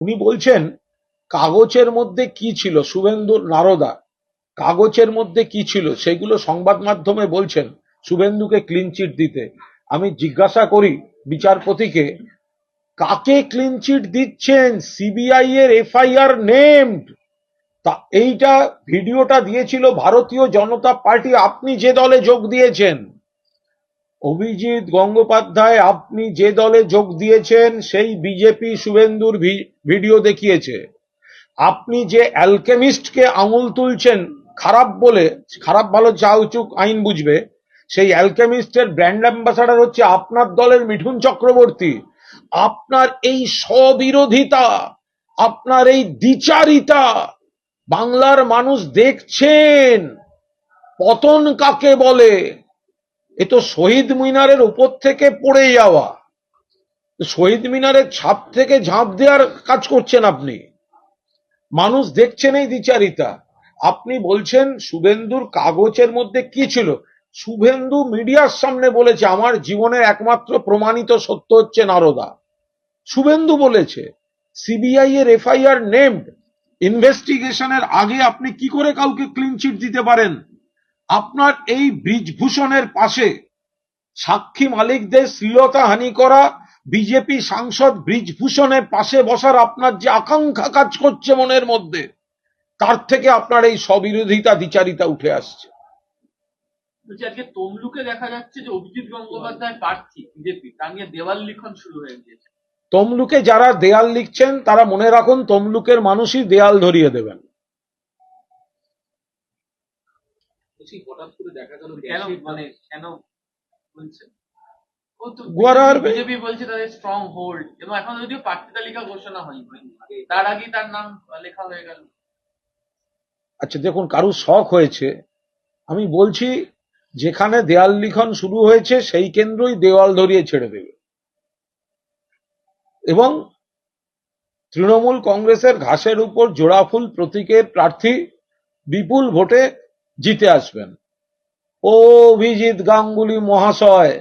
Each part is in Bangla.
উনি বলছেন, কাগজের মধ্যে কি ছিল? শুভেন্দু নারদা, কাগজের মধ্যে কি ছিল? সেগুলো সংবাদ মাধ্যমে বলছেন শুভেন্দুকে ক্লিন চিট দিতে। আমি জিজ্ঞাসা করি বিচারপতিকে, কাকে ক্লিন চিট দিচ্ছেন? সিবিআই এর এফআইআর নেমড তা এইটা, ভিডিওটা দিয়েছিল ভারতীয় জনতা পার্টি। আপনি যে দলে যোগ দিয়েছেন অভিজিৎ গঙ্গোপাধ্যায় আপনি যে দলে যোগ দিয়েছেন, সেই বিজেপি শুভেন্দুর ভিডিও দেখিয়েছে। আপনি যে অ্যালকেমিস্টকে আঙুল তুলছেন, খারাপ বলে, খারাপ ভালো যা উচুক আইন বুঝবে, সেই অ্যালকেমিস্টের ব্র্যান্ড অ্যাম্বাসাডার হচ্ছে আপনার দলের মিঠুন চক্রবর্তী। আপনার এই স্ববিরোধিতা, আপনার এই দ্বিচারিতা, বাংলার মানুষ দেখছেন। পতন কাকে বলে? এ তো শহীদ মিনারের উপর থেকে পড়ে যাওয়া। শহীদ মিনারের ছাপ থেকে ঝাঁপ দেওয়ার কাজ করছেন আপনি। মানুষ দেখছেন এই দ্বিচারিতা। আপনি বলছেন শুভেন্দুর কাগজের মধ্যে কি ছিল? শুভেন্দু মিডিয়ার সামনে বলেছে, আমার জীবনের একমাত্র প্রমাণিত সত্য হচ্ছে নারদা। শুভেন্দু বলেছে, সিবিআই এর এফআইআর নেমড। ইনভেস্টিগেশনের আগে আপনি কি করে কাউকে ক্লিন চিট দিতে পারেন? আপনার এই ব্রিজভূষণের পাশে সাক্ষী মালিকদের শ্লীলতা হানি করা বিজেপি সাংসদ ব্রিজভূষণের পাশে বসার আপনার যে আকাঙ্ক্ষা কাজ করছে মনের মধ্যে তার থেকে আপনার এই স্ববিরোধিতা দ্বিচারিতা উঠে আসছে। আজকে তমলুকে দেখা যাচ্ছে যে অভিজিৎ গঙ্গোপাধ্যায় প্রার্থী বিজেপি তা নিয়ে দেওয়াল লিখন শুরু হয়ে গিয়েছে। তমলুকে যারা দেয়াল লিখছেন তারা মনে রাখুন তমলুকের মানুষই দেয়াল ধরিয়ে দেবেন বলছি হঠাৎ করে দেখা গেল মানে কেন বলছে? ও বিজেপি বলছে তাদের স্ট্রং হোল্ড এবং এখন যদিও প্রার্থী তালিকা ঘোষণা হয়নি তার আগেই তার নাম লেখা হয়ে গেল। আচ্ছা দেখুন কারুর শখ হয়েছে। আমি বলছি যেখানে দেয়াল লিখন শুরু হয়েছে সেই কেন্দ্রই দেওয়াল ধরিয়ে ছেড়ে দেবে। এবং তৃণমূল কংগ্রেসের ঘাসের উপর জোড়াফুল প্রতীকের প্রার্থী বিপুল ভোটে জিতে আসবেন। ও অভিজিৎ গাঙ্গুলি মহাশয়,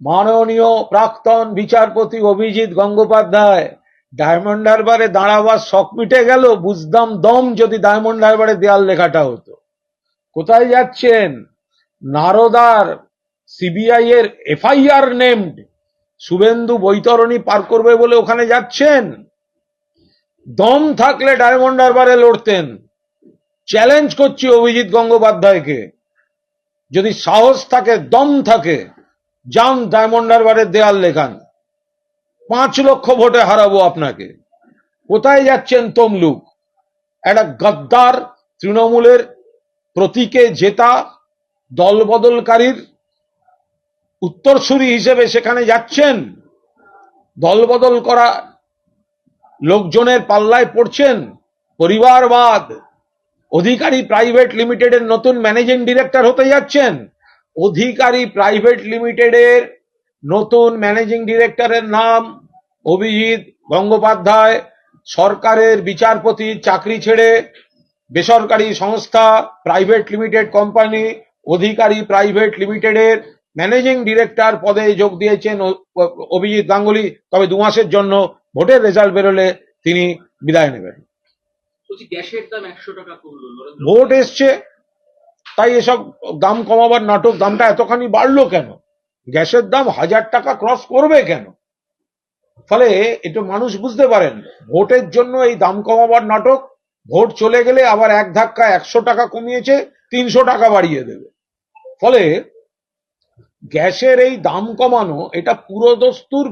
মাননীয় প্রাক্তন বিচারপতি অভিজিৎ গঙ্গোপাধ্যায়, ডায়মন্ড হারবারে দাঁড়াবার শখ মিটে গেল বুঝতাম দম যদি ডায়মন্ড হারবারে দেয়াল লেখাটা হতো। কোথায় যাচ্ছেন? নারদার সিবিআই এর এফআইআর নেমড। শুভেন্দু বৈতরণী পার করবে বলে ওখানে যাচ্ছেন। দম থাকলে ডায়মন্ড হারবারে লড়তেন। চ্যালেঞ্জ করছি অভিজিৎ গঙ্গোপাধ্যায়কে। যদি সাহস থাকে, দম থাকে, যান ডায়মন্ড হারবারের দেয়াল লেখান। পাঁচ লক্ষ ভোটে হারাবো আপনাকে। কোথায় যাচ্ছেন তমলুক? একটা গদ্দার তৃণমূলের প্রতীকে জেতা, দলবদলকারীর উত্তরসূরি হিসেবে সেখানে যাচ্ছেন। দলবদল করা লোকজনের পাল্লায় পড়ছেন। পরিবারবাদ। অধিকারী প্রাইভেট লিমিটেডের নতুন ম্যানেজিং ডিরেক্টর হতে যাচ্ছেন। অধিকারী প্রাইভেট লিমিটেডের নতুন ম্যানেজিং ডিরেক্টরের নাম অভিজিৎ গঙ্গোপাধ্যায়, সরকারের বিচারপতির চাকরি ছেড়ে বেসরকারি সংস্থা private limited company, Adhikari private লিমিটেডের ম্যানেজিং ডিরেক্টর পদে যোগ দিয়েছেন অভিজিৎ গাঙ্গুলি। তবে দু মাসের জন্য ভোটের রেজাল্ট বেরোলে তিনি বিদায় নেবেন। ভোট এসছে, তাই এসব দাম কমাবার নাটক, দামটা এতখানি বাড়লো কেন? গ্যাসের দাম হাজার টাকা ক্রস করবে কেন? ফলে এটা মানুষ বুঝতে পারেন, ভোটের জন্য এই দাম কমাবার নাটক, ভোট চলে গেলে আবার এক ধাক্কা একশো টাকা কমিয়েছে, তিনশো টাকা বাড়িয়ে দেবে। ফলে গ্যাসের এই দাম কমানো, এটা পুরোদস্তুর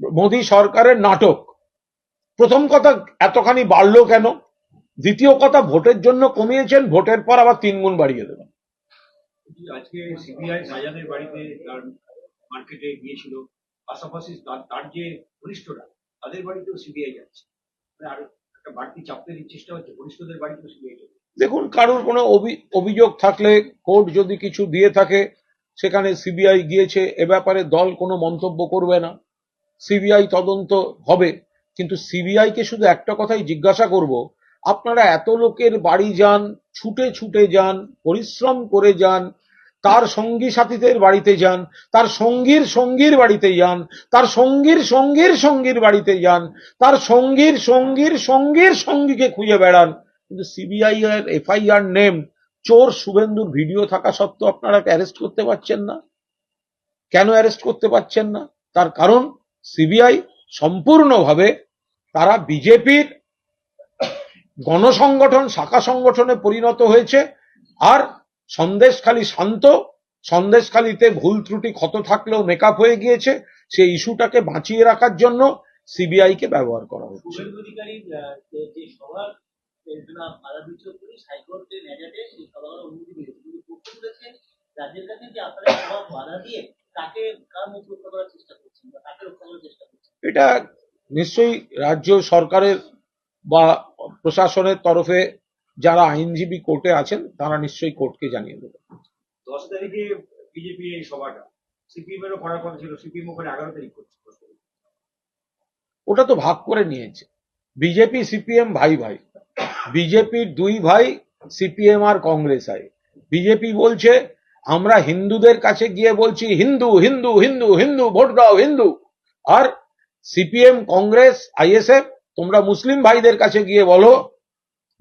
মোদী সরকারের নাটক। প্রথম কথা, এতখানি বাড়লো কেন? দ্বিতীয় কথা ভোটের জন্য কমিয়েছেন ভোটের পর আবার তিন গুণ বাড়িয়ে দেবেন। আজকে সিবিআই শাহজাহানের বাড়িতে তার মার্কেটে গিয়েছিল। পাশাপাশি তার তার যে ঘনিষ্ঠরা তাদের বাড়িতেও সিবিআই যাচ্ছে। মানে আর একটা বাড়তি চাপ তৈরির চেষ্টা হচ্ছে ঘনিষ্ঠদের বাড়িতেও সিবিআই যাচ্ছে। দেখুন কারোর কোনো অভি- অভিযোগ থাকলে কোর্ট যদি কিছু দিয়ে থাকে সেখানে সিবিআই গিয়েছে এ ব্যাপারে দল কোনো মন্তব্য করবে না। সিবিআই তদন্ত হবে কিন্তু সিবিআই কে শুধু একটা কথাই জিজ্ঞাসা করব আপনারা এত লোকের বাড়ি যান, ছুটে ছুটে যান, পরিশ্রম করে যান, তার সঙ্গী সাথীদের বাড়িতে যান, তার সঙ্গীর সঙ্গীর বাড়িতে যান, তার সঙ্গীর সঙ্গীর সঙ্গীর বাড়িতে যান, তার সঙ্গীর সঙ্গীর সঙ্গীর সঙ্গীকে খুঁজে বেড়ান। কিন্তু সিবিআই এর এফআইআর নেম চোর শুভেন্দুর ভিডিও থাকা সত্ত্বেও আপনারা অ্যারেস্ট করতে পারছেন না? কেন অ্যারেস্ট করতে পারছেন না? তার কারণ সিবিআই সম্পূর্ণভাবে তারা বিজেপির গণসংগঠন শাখা সংগঠনে পরিণত হয়েছে। আর সন্দেশখালী শান্ত সন্দেশখালীতে ভুল ত্রুটি ক্ষত থাকলেও মেকআপ হয়ে গিয়েছে। সেই ইস্যুটাকে বাঁচিয়ে রাখার জন্য সিবিআই কে ব্যবহার করা হচ্ছে। এটা নিশ্চয়ই রাজ্য সরকারের বা প্রশাসনের তরফে যারা আইনজীবী কোর্টে আছেন তারা নিশ্চয়ই কোর্টকে জানিয়ে দেবে। দশ তারিখে বিজেপি এই সভাটা সিপিএম করার কথা ছিল সিপিএম ওখানে এগারো তারিখ ওটা তো ভাগ করে নিয়েছে। বিজেপি সিপিএম ভাই ভাই। বিজেপির দুই ভাই সিপিএম আর কংগ্রেস আই। বিজেপি বলছে আমরা হিন্দুদের কাছে গিয়ে বলছি হিন্দু হিন্দু হিন্দু হিন্দু ভোট দাও হিন্দু। আর সিপিএম কংগ্রেস আইএসএফ তোমরা মুসলিম ভাইদের কাছে গিয়ে বলো,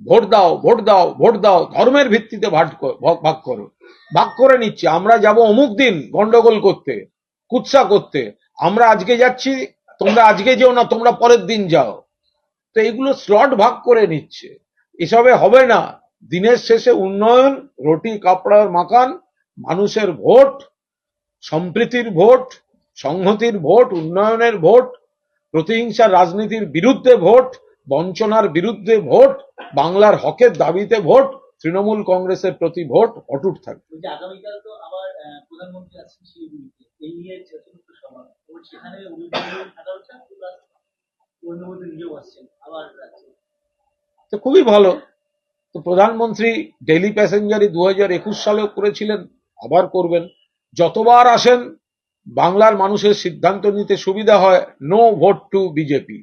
ভোট দাও ভোট দাও ভোট দাও, ধর্মের ভিত্তিতে ভাগ কর- ভাগ- করে নিচ্ছে। আমরা যাব অমুক দিন গন্ডগোল করতে, কুৎসা করতে। আমরা আজকে যাচ্ছি, তোমরা আজকে যেও না, তোমরা পরের দিন যাও। তো এগুলো স্লট ভাগ করে নিচ্ছে। এসবে হবে না। দিনের শেষে উন্নয়ন, রুটি, কাপড়ার মাকান মানুষের ভোট, সম্প্রীতির ভোট, সংহতির ভোট, উন্নয়নের ভোট প্রতিহিংসার রাজনীতির বিরুদ্ধে ভোট বঞ্চনার বিরুদ্ধে ভোট বাংলার হকের দাবিতে ভোট তৃণমূল কংগ্রেসের প্রতি ভোট অটুট থাকবে। তো খুবই ভালো। তো প্রধানমন্ত্রী ডেলি প্যাসেঞ্জারই দু হাজার একুশ সালেও করেছিলেন আবার করবেন। যতবার আসেন বাংলার মানুষের সিদ্ধান্ত নিতে সুবিধা হয় নো ভোট টু বিজেপি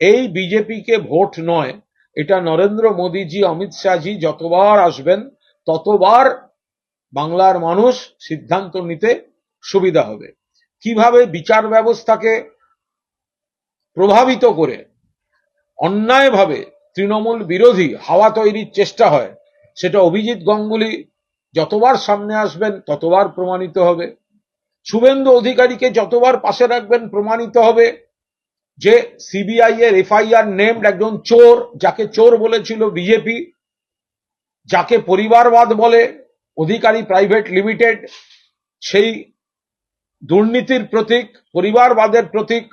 এই বিজেপিকে ভোট নয়, এটা নরেন্দ্র মোদীজি, অমিত শাহজি যতবার আসবেন, ততবার বাংলার মানুষ সিদ্ধান্ত নিতে সুবিধা হবে। কীভাবে বিচার ব্যবস্থাকে প্রভাবিত করে, অন্যায়ভাবে তৃণমূল বিরোধী হাওয়া তৈরির চেষ্টা হয়, সেটা অভিজিৎ গঙ্গুলি যতবার সামনে আসবেন ততবার প্রমাণিত হবে। শুভেন্দু অধিকারীকে যতবার পাশে রাখবেন প্রমাণিত হবে যে সিবিআই এর এফআইআর নেমড একজন চোর, যাকে চোর বলেছিল বিজেপি যাকে পরিবারবাদ বলে অধিকারী প্রাইভেট লিমিটেড, সেই দুর্নীতির প্রতীক, পরিবারবাদের প্রতীক,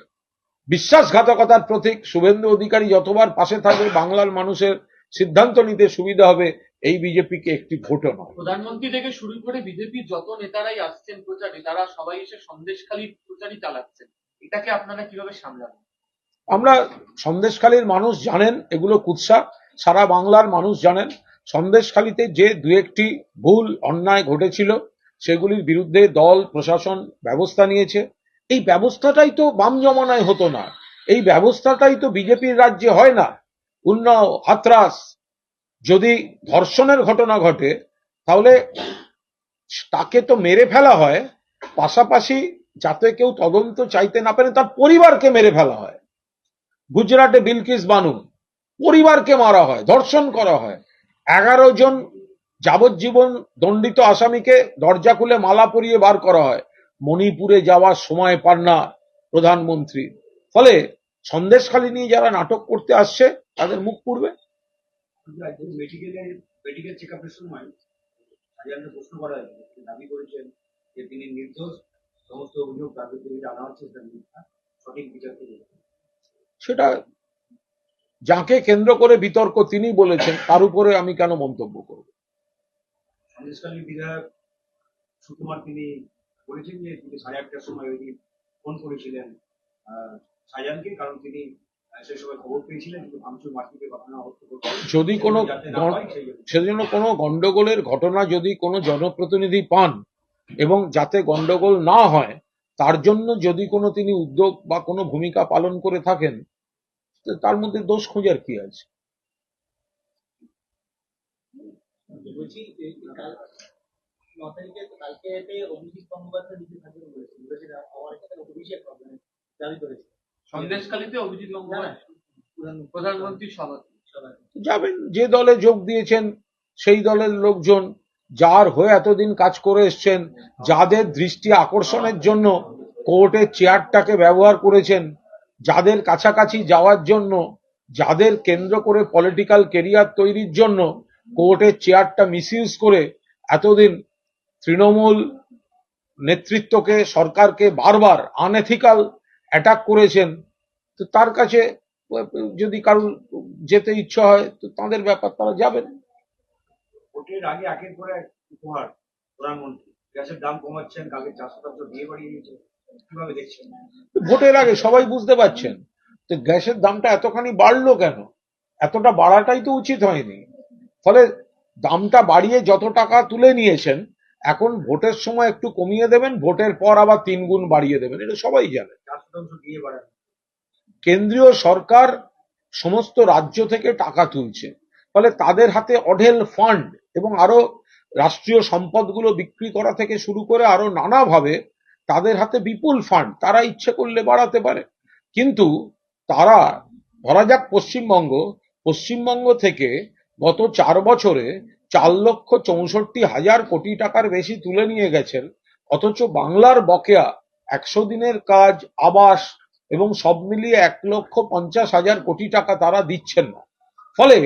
বিশ্বাসঘাতকতার প্রতীক। শুভেন্দু অধিকারী যতবার পাশে থাকবে, বাংলার মানুষের সিদ্ধান্ত নিতে সুবিধা হবে এই বিজেপিকে একটি ভোটও নয়। প্রধানমন্ত্রী থেকে শুরু করে বিজেপির যত নেতারাই আসছেন প্রচারে তারা সবাই এসে সন্দেশখালী প্রচারই চালাচ্ছেন। এটাকে আপনারা কীভাবে সামলাবেন? আমরা সন্দেশখালীর মানুষ জানেন এগুলো কুৎসা সারা বাংলার মানুষ জানেন। সন্দেশখালীতে যে দু একটি ভুল অন্যায় ঘটেছিল সেগুলির বিরুদ্ধে দল প্রশাসন ব্যবস্থা নিয়েছে। এই ব্যবস্থাটাই তো বাম জমানায় হতো না। এই ব্যবস্থাটাই তো বিজেপির রাজ্যে হয় না। উন্নাও হাতরাস যদি ধর্ষণের ঘটনা ঘটে, তাহলে তাকে তো মেরে ফেলা হয়, পাশাপাশি যাতে কেউ তদন্ত চাইতে না পারে, তার পরিবারকে মেরে ফেলা হয়। গুজরাটে বিলকিস বানু, পরিবারকে মারা হয়, ধর্ষণ করা হয়। এগারো জন যাবজ্জীবন দণ্ডিত আসামিকে দরজা খুলে মালা পরিয়ে বার করা হয়। মণিপুরে যাওয়ার সময় পান না প্রধানমন্ত্রী। ফলে সন্দেশখালী নিয়ে যারা নাটক করতে আসছে, তাদের মুখ পুড়বে। মেডিকেলে মেডিকেল চেক আপের সময় সাজানকে প্রশ্ন করা হয়েছিল তিনি দাবি করেছেন যে তিনি নির্দোষ সমস্ত অভিযোগ তার বিরুদ্ধে আনা হচ্ছে সেটা সঠিক বিচার সেটা যাকে কেন্দ্র করে বিতর্ক তিনি বলেছেন তার উপরে আমি কেন মন্তব্য করব? সন্দেশকালী বিধায়ক সুকুমার তিনি বলেছেন যে তিনি সাড়ে আটটার সময় ওই ফোন করেছিলেন শাহজাহানকে কারণ তিনি যদি কোনো সেজন্য কোনো গন্ডগোলের ঘটনা যদি কোনো জনপ্রতিনিধি পান এবং যাতে গন্ডগোল না হয় তার জন্য যদি কোনো তিনি উদ্যোগ বা কোনো ভূমিকা পালন করে থাকেন তো তার মধ্যে দোষ খোঁজার কি আছে? বলছি যে কাল ন তারিখে তো কালকে বলেছেন। আমার অভিষেক দাবি করেছে। সন্দেশখালীতে অভিজিৎ সভা। যাবেন যে দলে যোগ দিয়েছেন সেই দলের লোকজন যার হয়ে এতদিন কাজ করে এসছেন যাদের দৃষ্টি আকর্ষণের জন্য কোর্টের চেয়ারটাকে ব্যবহার করেছেন যাদের কাছাকাছি যাওয়ার জন্য যাদের কেন্দ্র করে পলিটিক্যাল কেরিয়ার তৈরির জন্য কোর্টের চেয়ারটা মিসইউজ করে এতদিন তৃণমূল নেতৃত্বকে সরকারকে বারবার আনএথিক্যাল অ্যাটাক করেছেন তো তার কাছে যদি কারোর যেতে ইচ্ছা হয় তো তাদের ব্যাপার তারা যাবেন। ভোটের আগে উপহার প্রধানমন্ত্রী। গ্যাসের দাম কমাচ্ছেন কালকে চার শতাংশ দিয়ে বাড়িয়ে দিয়েছে কীভাবে দেখছেন? ভোটের আগে সবাই বুঝতে পারছেন তো গ্যাসের দামটা এতখানি বাড়লো কেন? এতটা বাড়াটাই তো উচিত হয়নি। ফলে দামটা বাড়িয়ে যত টাকা তুলে নিয়েছেন এখন ভোটের সময় একটু কমিয়ে দেবেন ভোটের পর আবার তিন গুণ বাড়িয়ে দেবেন এটা সবাই জানে। কেন্দ্রীয় সরকার সমস্ত রাজ্য থেকে টাকা তুলছে ফলে তাদের হাতে অঢেল ফান্ড এবং আরও রাষ্ট্রীয় সম্পদগুলো বিক্রি করা থেকে শুরু করে আরও নানাভাবে তাদের হাতে বিপুল ফান্ড তারা ইচ্ছে করলে বাড়াতে পারে। কিন্তু তারা ধরা যাক পশ্চিমবঙ্গ পশ্চিমবঙ্গ থেকে গত চার বছরে চার লক্ষ চৌষট্টি হাজার কোটি টাকার বেশি তুলে নিয়ে গেছেন, অথচ বাংলার বকেয়া একশো দিনের কাজ, আবাস এবং সব মিলিয়ে এক লক্ষ পঞ্চাশ হাজার কোটি টাকা তারা দিচ্ছেন না। ফলে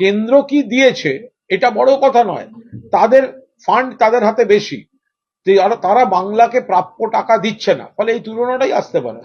কেন্দ্র কি দিয়েছে এটা বড় কথা নয়। তাদের ফান্ড তাদের হাতে বেশি। তারা বাংলাকে প্রাপ্য টাকা দিচ্ছে না। ফলে এই তুলনাটাই আসতে পারে।